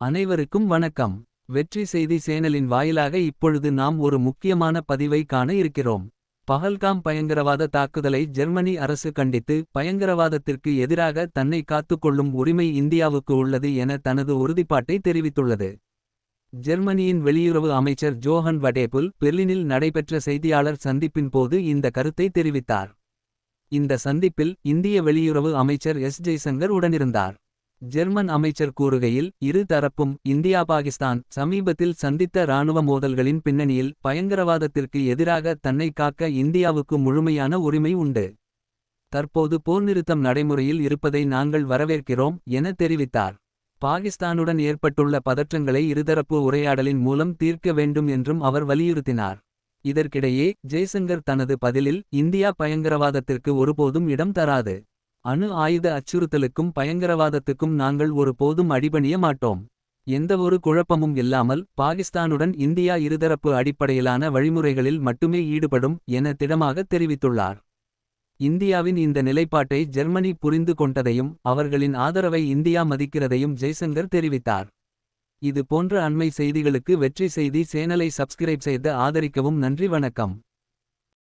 அனைவருக்கும் வணக்கம். வெற்றி செய்தி சேனலின் வாயிலாக இப்பொழுது நாம் ஒரு முக்கியமான பதிவை காண இருக்கிறோம். பஹல்காம் பயங்கரவாத தாக்குதலை ஜெர்மனி அரசு கண்டித்து பயங்கரவாதத்திற்கு எதிராக தன்னை காத்துக்கொள்ளும் உரிமை இந்தியாவுக்கு உள்ளது என தனது உறுதிப்பாட்டை தெரிவித்துள்ளது. ஜெர்மனியின் வெளியுறவு அமைச்சர் ஜோஹன் வடேபுல் பெர்லினில் நடைபெற்ற செய்தியாளர் சந்திப்பின் போது இந்த கருத்தை தெரிவித்தார். இந்த சந்திப்பில் இந்திய வெளியுறவு அமைச்சர் எஸ். ஜெய்சங்கர் உடனிருந்தார். ஜெர்மன் அமைச்சர் கூறுகையில் இரு தரப்பும் இந்தியா பாகிஸ்தான் சமீபத்தில் சந்தித்த இராணுவ மோதல்களின் பின்னணியில் பயங்கரவாதத்திற்கு எதிராக தன்னை காக்க இந்தியாவுக்கு முழுமையான உரிமை உண்டு. தற்போது போர் நிறுத்தம் நடைமுறையில் இருப்பதை நாங்கள் வரவேற்கிறோம் என தெரிவித்தார். பாகிஸ்தானுடன் ஏற்பட்டுள்ள பதற்றங்களை இருதரப்பு உரையாடலின் மூலம் தீர்க்க வேண்டும் என்றும் அவர் வலியுறுத்தினார். இதற்கிடையே ஜெய்சங்கர் தனது பதிலில் இந்தியா பயங்கரவாதத்திற்கு ஒருபோதும் இடம் தராது. அணு ஆயுத அச்சுறுத்தலுக்கும் பயங்கரவாதத்துக்கும் நாங்கள் ஒரு போதும் அடிபணிய மாட்டோம். எந்தவொரு குழப்பமும் இல்லாமல் பாகிஸ்தானுடன் இந்தியா இருதரப்பு அடிப்படையிலான வழிமுறைகளில் மட்டுமே ஈடுபடும் என திடமாக தெரிவித்துள்ளார். இந்தியாவின் இந்த நிலைப்பாட்டை ஜெர்மனி புரிந்து கொண்டதையும் அவர்களின் ஆதரவை இந்தியா மதிக்கிறதையும் ஜெய்சங்கர் தெரிவித்தார். இது போன்ற அண்மை செய்திகளுக்கு வெற்றி செய்தி சேனலை சப்ஸ்கிரைப் செய்து ஆதரிக்கவும் நன்றி வணக்கம்.